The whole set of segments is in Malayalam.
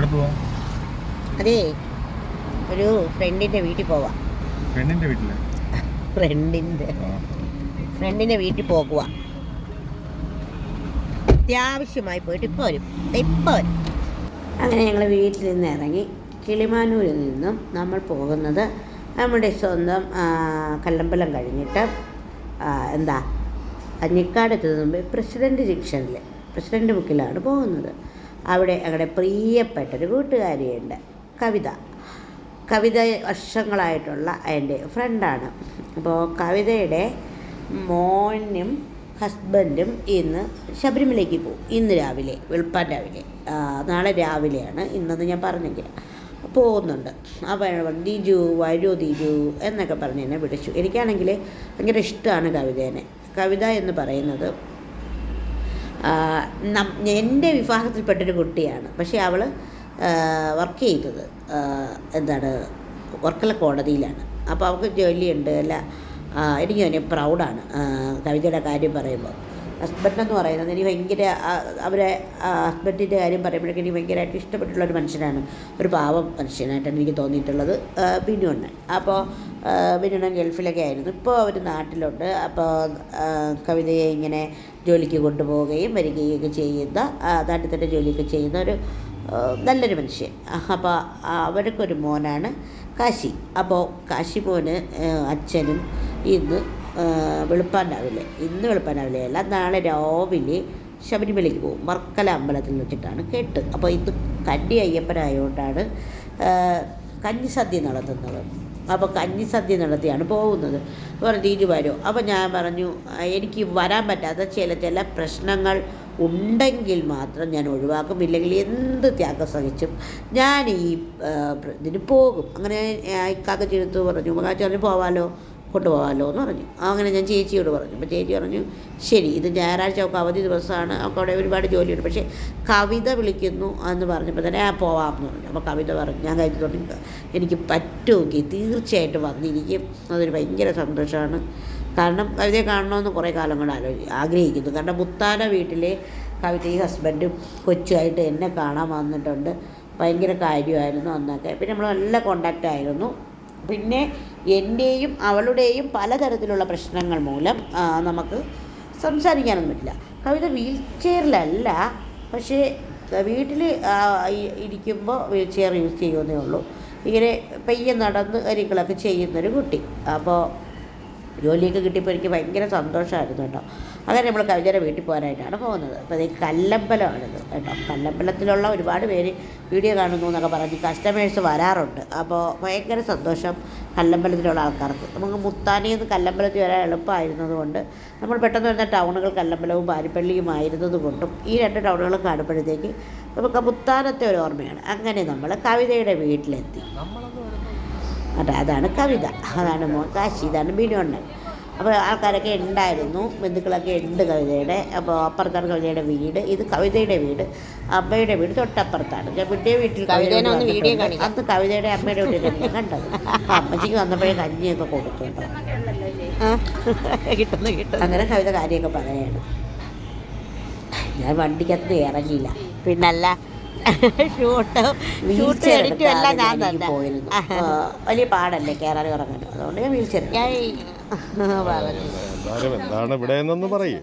എവിടെ പോവാ? അതേ ഒരു ഫ്രണ്ടിന്റെ വീട്ടിൽ പോവാ. പെണ്ണിന്റെ വീട്ടിൽ? ഫ്രണ്ടിന്റെ ഫ്രണ്ടിന്റെ വീട്ടിൽ പോകുക അത്യാവശ്യമായി പോയിട്ട് ഇപ്പൊ വരും. ഇപ്പൊ വരും. അങ്ങനെ ഞങ്ങൾ വീട്ടിൽ നിന്ന് ഇറങ്ങി കിളിമാനൂരിൽ നിന്നും നമ്മൾ പോകുന്നത് നമ്മുടെ സ്വന്തം കല്ലമ്പലം കഴിഞ്ഞിട്ട് എന്താ അഞ്ഞിക്കാട് എത്തുന്നതിന് മുമ്പ് പ്രസിഡന്റ് ജംഗ്ഷനിൽ പ്രസിഡന്റ് ബുക്കിലാണ് പോകുന്നത്. അവിടെ ഞങ്ങളുടെ പ്രിയപ്പെട്ടൊരു കൂട്ടുകാരിയുണ്ട്. കവിത. കവിത വർഷങ്ങളായിട്ടുള്ള എന്റെ ഫ്രണ്ടാണ്. അപ്പോൾ കവിതയുടെ മോനും ഹസ്ബൻഡും ഇന്ന് ശബരിമലയ്ക്ക് പോകും. ഇന്ന് രാവിലെ വെളുപ്പാൻ രാവിലെ. നാളെ രാവിലെയാണ്. ഇന്നെന്ന് ഞാൻ പറഞ്ഞെങ്കിൽ പോകുന്നുണ്ട്. അപ്പോൾ ദിജു വരൂ ദിജു എന്നൊക്കെ പറഞ്ഞ് എന്നെ വിളിച്ചു. എനിക്കാണെങ്കിൽ ഭയങ്കര ഇഷ്ടമാണ് കവിതേനെ. കവിത എന്ന് പറയുന്നത് എന്റെ വിഭാഗത്തിൽപ്പെട്ടൊരു കുട്ടിയാണ്. പക്ഷേ അവൾ വർക്ക് ചെയ്തത്. എന്താണ് വർക്കല കോടതിയിലാണ്. അപ്പോൾ അവൾക്ക് ജോലിയുണ്ട് അല്ല എനിക്ക് തന്നെ പ്രൗഡാണ് കവിതയുടെ കാര്യം പറയുമ്പോൾ ഹസ്ബൻഡ് എന്ന് പറയുന്നത് എനിക്ക് ഭയങ്കര അവരെ ഹസ്ബൻഡിന്റെ കാര്യം പറയുമ്പോഴേക്കും എനിക്ക് ഭയങ്കരമായിട്ട് ഇഷ്ടപ്പെട്ടുള്ള ഒരു മനുഷ്യനാണ്. ഒരു പാവം മനുഷ്യനായിട്ടാണ് എനിക്ക് തോന്നിയിട്ടുള്ളത്. ആ, ബിനുണ്ണൻ അപ്പോൾ പിന്നെ ഗൾഫിലൊക്കെ ആയിരുന്നു. ഇപ്പോൾ അവർ നാട്ടിലുണ്ട്. അപ്പോൾ കവിതയെ ഇങ്ങനെ ജോലിക്ക് കൊണ്ടുപോവുകയും വരികയും ഒക്കെ ചെയ്യുന്ന നാട്ടിൽ തന്നെ ജോലിയൊക്കെ ചെയ്യുന്ന ഒരു നല്ലൊരു മനുഷ്യൻ. അപ്പോൾ അവർക്കൊരു മോനാണ് കാശി. അപ്പോൾ കാശി മോന് അച്ഛനും ഇന്ന് വെളുപ്പാൻ ഇന്ന് വെളുപ്പാൻ അല്ല നാളെ രാവിലെ ശബരിമലയ്ക്ക് പോകും. മർക്കല അമ്പലത്തിൽ വെച്ചിട്ടാണ് കേട്ട്. അപ്പോൾ ഇത് കന്നി അയ്യപ്പനായതുകൊണ്ടാണ് കഞ്ഞിസദ്യ നടത്തുന്നത്. അപ്പോൾ കഞ്ഞിസദ്യ നടത്തിയാണ് പോകുന്നത്. പറഞ്ഞു തീരു വരൂ. അപ്പോൾ ഞാൻ പറഞ്ഞു എനിക്ക് വരാൻ പറ്റാത്ത ചില ചില പ്രശ്നങ്ങൾ ഉണ്ടെങ്കിൽ മാത്രം ഞാൻ ഒഴിവാക്കും. ഇല്ലെങ്കിൽ എന്ത് ത്യാഗം സഹിച്ചും ഞാൻ ഈ ഇതിന് പോകും. അങ്ങനെ ഇക്കാക്ക ചെടുത്ത് പറഞ്ഞു മകാച്ചി പറഞ്ഞു പോവാലോ? കൊണ്ടുപോകാമല്ലോ എന്ന് പറഞ്ഞു. അങ്ങനെ ഞാൻ ചേച്ചിയോട് പറഞ്ഞു. അപ്പോൾ ചേച്ചി പറഞ്ഞു ശരി ഇത് ഞായറാഴ്ച ഒക്കെ അവധി ദിവസമാണ്. അവൾക്ക് അവിടെ ഒരുപാട് ജോലിയുണ്ട്. പക്ഷേ കവിത വിളിക്കുന്നു എന്ന് പറഞ്ഞപ്പോൾ തന്നെ ആ പോവാം എന്ന് പറഞ്ഞു. അപ്പോൾ കവിത പറഞ്ഞു. ഞാൻ കഴിഞ്ഞു തുടങ്ങി എനിക്ക് പറ്റുമെങ്കിൽ തീർച്ചയായിട്ടും വന്നിരിക്കും. അതൊരു ഭയങ്കര സന്തോഷമാണ്. കാരണം കവിതയെ കാണണമെന്ന് കുറേ കാലം കൊണ്ട് ആലോചി ആഗ്രഹിക്കുന്നു. കാരണം മുത്താന വീട്ടിലെ കവിതയും ഹസ്ബൻഡും കൊച്ചുമായിട്ട് എന്നെ കാണാൻ വന്നിട്ടുണ്ട്. ഭയങ്കര കാര്യമായിരുന്നു അന്നൊക്കെ. പിന്നെ നമ്മൾ നല്ല കോണ്ടാക്റ്റ് ആയിരുന്നു. പിന്നെ എന്റെയും അവളുടെയും പലതരത്തിലുള്ള പ്രശ്നങ്ങൾ മൂലം നമുക്ക് സംസാരിക്കാനൊന്നും പറ്റില്ല. കവിത വീൽ ചെയറിലല്ല പക്ഷേ വീട്ടിൽ ഇരിക്കുമ്പോൾ വീൽ ചെയർ യൂസ് ചെയ്യുന്നേ ഉള്ളൂ. ഇങ്ങനെ പയ്യെ നടന്ന് കാര്യങ്ങളൊക്കെ ചെയ്യുന്നൊരു കുട്ടി. അപ്പോൾ ജോലിയൊക്കെ കിട്ടിയപ്പോൾ എനിക്ക് ഭയങ്കര സന്തോഷമായിരുന്നു കേട്ടോ. അങ്ങനെ നമ്മൾ കവിതയുടെ വീട്ടിൽ പോകാനായിട്ടാണ് പോകുന്നത്. അപ്പോൾ ഈ കല്ലമ്പലമാണിത് കേട്ടോ. കല്ലമ്പലത്തിലുള്ള ഒരുപാട് പേര് വീഡിയോ കാണുന്നു എന്നൊക്കെ പറഞ്ഞ് കസ്റ്റമേഴ്സ് വരാറുണ്ട്. അപ്പോൾ ഭയങ്കര സന്തോഷം കല്ലമ്പലത്തിലുള്ള ആൾക്കാർക്ക്. നമുക്ക് മുത്താനിയിൽ നിന്ന് കല്ലമ്പലത്തിൽ വരാൻ എളുപ്പമായിരുന്നത് കൊണ്ട് നമ്മൾ പെട്ടെന്ന് വരുന്ന ടൗണുകൾ കല്ലമ്പലവും പാരിപ്പള്ളിയും ആയിരുന്നത് കൊണ്ടും ഈ രണ്ട് ടൗണുകളും കാണുമ്പോഴത്തേക്ക് നമുക്ക് മുത്താനത്തെ ഒരു ഓർമ്മയാണ്. അങ്ങനെ നമ്മൾ കവിതയുടെ വീട്ടിലെത്തി. അതെ അതാണ് കവിത. അതാണ് മോൻ കാശി ഇതാണ് ബിനോണ്ണൻ അപ്പോൾ ആൾക്കാരൊക്കെ ഉണ്ടായിരുന്നു ബന്ധുക്കളൊക്കെ ഉണ്ട് കവിതയുടെ. അപ്പോൾ അപ്പുറത്താണ് കവിതയുടെ വീട് ഇത് കവിതയുടെ വീട് അമ്മയുടെ വീട് തൊട്ടപ്പുറത്താണ്. ഞാൻ വിട്ടേ വീട്ടിൽ കവിതേനെ ഒന്ന് വീഡിയോ. അന്ന് കവിതയുടെ അമ്മയുടെ വീട്ടിൽ കണ്ടത്. അമ്മച്ചിക്ക് വന്നപ്പോഴേ കഞ്ഞിയൊക്കെ കൊടുത്തു കിട്ടുന്നു അങ്ങനെ കവിത കാര്യമൊക്കെ പറയാണ്. ഞാൻ വണ്ടിക്കകത്ത് ഇറങ്ങിയില്ല. പിന്നല്ല ഷൂട്ട് ഷൂട്ട് വീൽചെയർ എഡിറ്റും എല്ലാം ഞാൻ തന്നെ. പോയിരുന്നു. വലിയ പാടല്ലേ കയറാനും ഇറങ്ങാനും അതുകൊണ്ട് ഞാൻ വീൽ ചെയർ ഞാൻ പറഞ്ഞു എന്തായാലും എന്താണ് ഇവിടെ എന്നൊന്ന് പറയേ.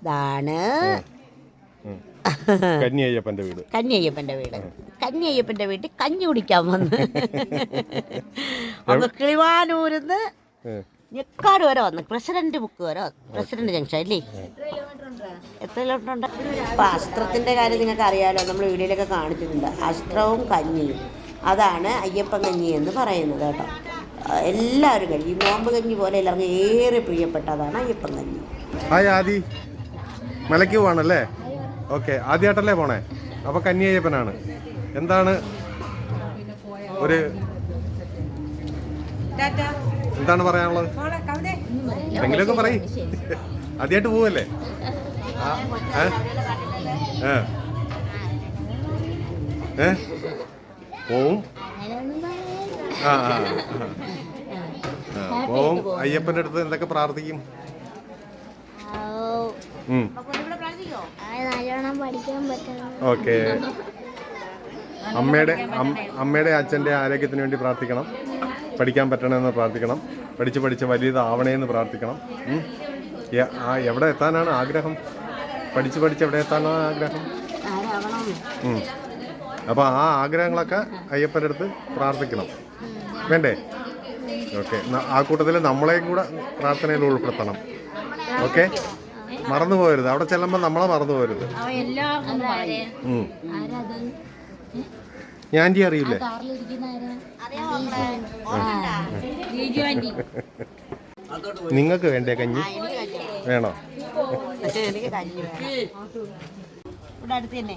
ഇതാണ് കന്നിയയ്യപ്പന്റെ വീട്. കന്യയ്യപ്പന്റെ വീട്. കന്യയ്യപ്പന്റെ വീട്ടിൽ കഞ്ഞി കുടിക്കാൻ വന്ന്. അപ്പൊ കിളിവാനൂരിന്ന്. ഞെക്കാട് വരെ വന്ന്. പ്രസിഡന്റ് ബുക്ക് വരെ പ്രസിഡന്റ് ജംഗ്ഷൻ അല്ലേ? എത്ര കിലോമീറ്റർ ഉണ്ട്? അപ്പം അസ്ത്രത്തിന്റെ കാര്യം നിങ്ങൾക്ക് അറിയാലോ. നമ്മൾ വീഡിയോയിലൊക്കെ കാണിച്ചിട്ടുണ്ട്. അസ്ത്രവും കഞ്ഞിയും. അതാണ് അയ്യപ്പൻ കഞ്ഞി എന്ന് പറയുന്നത് കേട്ടോ. എല്ലാവരും കഞ്ഞി നോമ്പ് കഞ്ഞി പോലെ എല്ലാവർക്കും ഏറെ പ്രിയപ്പെട്ടതാണ് അയ്യപ്പൻ കഞ്ഞി. ഹായ് ആദി. മലയ്ക്ക് പോവാണല്ലേ? ഓക്കെ ആദ്യമായിട്ടല്ലേ പോണേ? അപ്പൊ കന്നി അയ്യപ്പനാണ്. എന്താണ് ഒരു എന്താണ് പറയാനുള്ളത്? എന്തെങ്കിലുമൊക്കെ പറയും. ആദ്യമായിട്ട് പോവല്ലേ? ഏ? പോവും. പോവും അയ്യപ്പന്റെ അടുത്ത് എന്തൊക്കെ പ്രാർത്ഥിക്കും? ഉം. നല്ലോണം പഠിക്കാൻ പറ്റണം ഓക്കെ. അമ്മയുടെ അമ്മയുടെ അച്ഛന്റെ ആരോഗ്യത്തിന് വേണ്ടി പ്രാർത്ഥിക്കണം. പഠിക്കാൻ പറ്റണമെന്ന് പ്രാർത്ഥിക്കണം. പഠിച്ച് പഠിച്ച് വലിയതാവണേന്ന് പ്രാർത്ഥിക്കണം. എവിടെ എത്താനാണ് ആഗ്രഹം? പഠിച്ച് പഠിച്ച് എവിടെ എത്താനാണ് ആഗ്രഹം. അപ്പോൾ ആ ആഗ്രഹങ്ങളൊക്കെ അയ്യപ്പന്റെ അടുത്ത് പ്രാർത്ഥിക്കണം. വേണ്ടേ? ഓക്കെ. ആ കൂട്ടത്തിൽ നമ്മളെയും കൂടെ പ്രാർത്ഥനയിൽ ഉൾപ്പെടുത്തണം. ഓക്കെ? മറന്നു പോകരുത്. അവിടെ ചെല്ലുമ്പോൾ നമ്മളെ മറന്നു. ഞാൻ ആന്റി അറിയില്ലേ? നിങ്ങൾക്ക് വേണ്ടേ കഞ്ഞി? വേണോ? എനിക്ക് കഞ്ഞി വേണം. ഇവിടെ അടുത്ത് തന്നെ.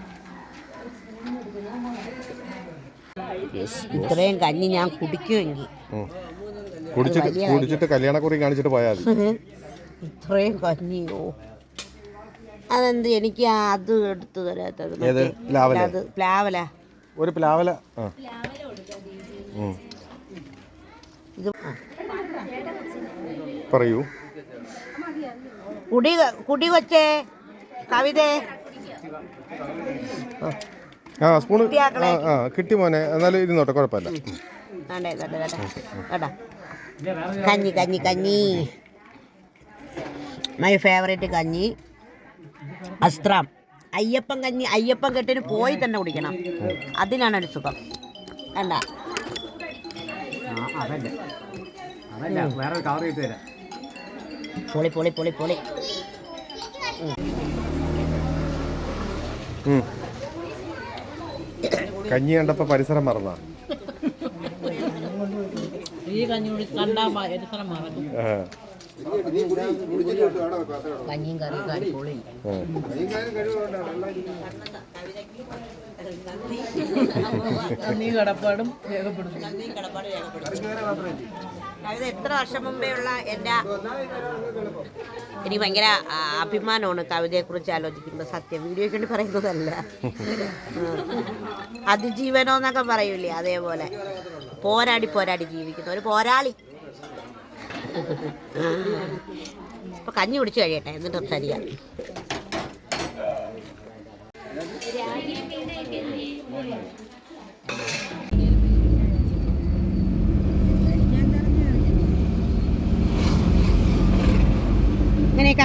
ഇത്രയും കഞ്ഞി ഞാൻ കുടിക്കുമെങ്കിൽ. കുടിച്ചിട്ട് കുടിച്ചിട്ട് കല്യാണക്കുറി കാണിച്ചിട്ട് പോയാൽ ഇത്രയും കഞ്ഞിയോ അതെന്ത് എനിക്ക് അത് എടുത്തു തരാത്തത്? അത് പ്ലാവല. ഒരു പ്ലാവല. ഇത് പറയൂ. കുടി കുടി കൊച്ചേ കവിതേ. ആ സ്പൂൺ ആ കിട്ടി മോനെ. എന്നാലും ഇരുന്നോട്ടെ കുഴപ്പമില്ല. കഞ്ഞി കഞ്ഞി കഞ്ഞി. മൈ ഫേവറേറ്റ് കഞ്ഞി. അസ്ത്രം. അയ്യപ്പൻ കഞ്ഞി അയ്യപ്പൻ കെട്ടിന് പോയി തന്നെ കുടിക്കണം. അതിനാണ് ഒരു സുഖം. വേണ്ട. പൊളി പൊളി പൊളി പൊളി. കഞ്ഞി കണ്ടപ്പോ പരിസരം മറന്നാ. ഈ കഞ്ഞി കൂടി കണ്ടാ പരിസരം മറക്കും കഞ്ഞിയും കറിയും കരിപ്പൊളി ആ. നന്ദി കടപ്പാടും കവിത എത്ര വർഷം മുമ്പേ ഉള്ള എന്റെ എനിക്ക് ഭയങ്കര അഭിമാനമാണ് കവിതയെക്കുറിച്ച് ആലോചിക്കുമ്പോൾ സത്യം. വീഡിയോയ്ക്ക് വേണ്ടി പറയുന്നതല്ല. അതിജീവനം എന്നൊക്കെ പറയൂലേ അതേപോലെ. പോരാടി പോരാടി ജീവിക്കുന്ന. ഒരു പോരാളി. ഇപ്പൊ കഞ്ഞി കുടിച്ചു കഴിയട്ടെ എന്നിട്ട് സംസാരിക്കാം ഇങ്ങനെ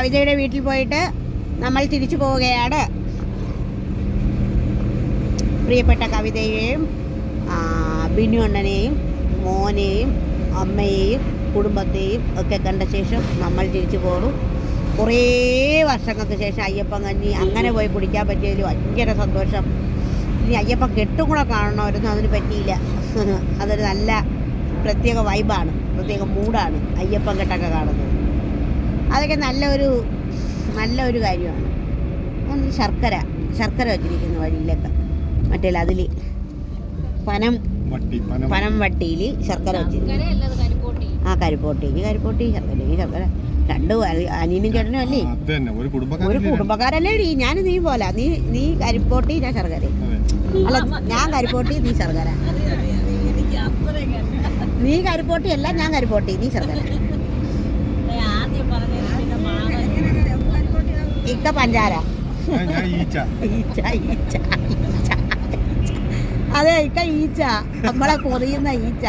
കവിതയുടെ വീട്ടിൽ പോയിട്ട് നമ്മൾ തിരിച്ചു പോവുകയാണ്. പ്രിയപ്പെട്ട കവിതയെയും ബിനു അണ്ണനെയും മോനെയും അമ്മയെയും കുടുംബത്തെയും ഒക്കെ കണ്ട ശേഷം നമ്മൾ തിരിച്ചു പോകും. കുറേ വർഷങ്ങൾക്ക് ശേഷം അയ്യപ്പൻ കഞ്ഞി അങ്ങനെ പോയി കുടിക്കാൻ പറ്റിയതിൽ ഭയങ്കര സന്തോഷം. ഇനി അയ്യപ്പൻ കെട്ടും കൂടെ കാണണമായിരുന്നു അതിന് പറ്റിയില്ല. അതൊരു നല്ല പ്രത്യേക വൈബാണ് പ്രത്യേക മൂഡാണ് അയ്യപ്പൻ കെട്ടൊക്കെ കാണുന്നത്. അതൊക്കെ നല്ലൊരു നല്ലൊരു കാര്യമാണ്. ഒന്ന് ശർക്കര ശർക്കര വച്ചിരിക്കുന്നു വഴിയിലൊക്കെ മറ്റേ അതിൽ പനം പനം. വട്ടിയിൽ ശർക്കര വെച്ചിരിക്കുന്നു. ആ കരിപ്പോട്ടിക്ക് കരിപ്പോട്ടി ശർക്കരയ്ക്ക് ശർക്കര. രണ്ട് അനി- അനിയനും ചേട്ടനും അല്ലേ? തന്നെ. ഒരു ഒരു കുടുംബക്കാരല്ലേ ഡീ? ഞാൻ നീ പോലെ. നീ നീ കരിപ്പോട്ടി ഞാൻ ശർക്കര അല്ല ഞാൻ കരിപ്പോട്ടി നീ ശർക്കര നീ കരിപ്പോട്ടി അല്ല ഞാൻ കരിപ്പോട്ടി നീ ശർക്കര ഇക്ക പഞ്ചാര? അതെ ഇക്ക ഈച്ച. നമ്മളെ കൊറിയുന്ന ഈച്ച.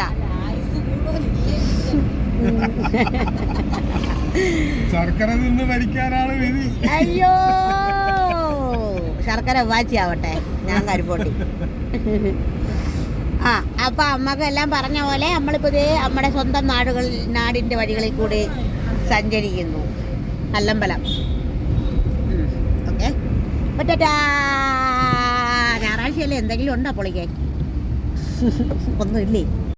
ശർക്കര നിന്ന് ഭരിക്കാനാണ് വിധി. അയ്യോ. ശർക്കര വാച്ചിയാവട്ടെ ഞാൻ കരുപോട്ടി. ആ അപ്പൊ അമ്മയ്ക്ക് എല്ലാം പറഞ്ഞ പോലെ നമ്മളിപ്പോ ഇതേ നമ്മുടെ സ്വന്തം നാടുകളിൽ നാടിന്റെ വഴികളിൽ കൂടി സഞ്ചരിക്കുന്നു. അല്ലമ്പലം ഞായറാഴ്ചയല്ലേ എന്തെങ്കിലും ഉണ്ടോ പൊളിക്കാൻ? ഒന്നുമില്ലേ?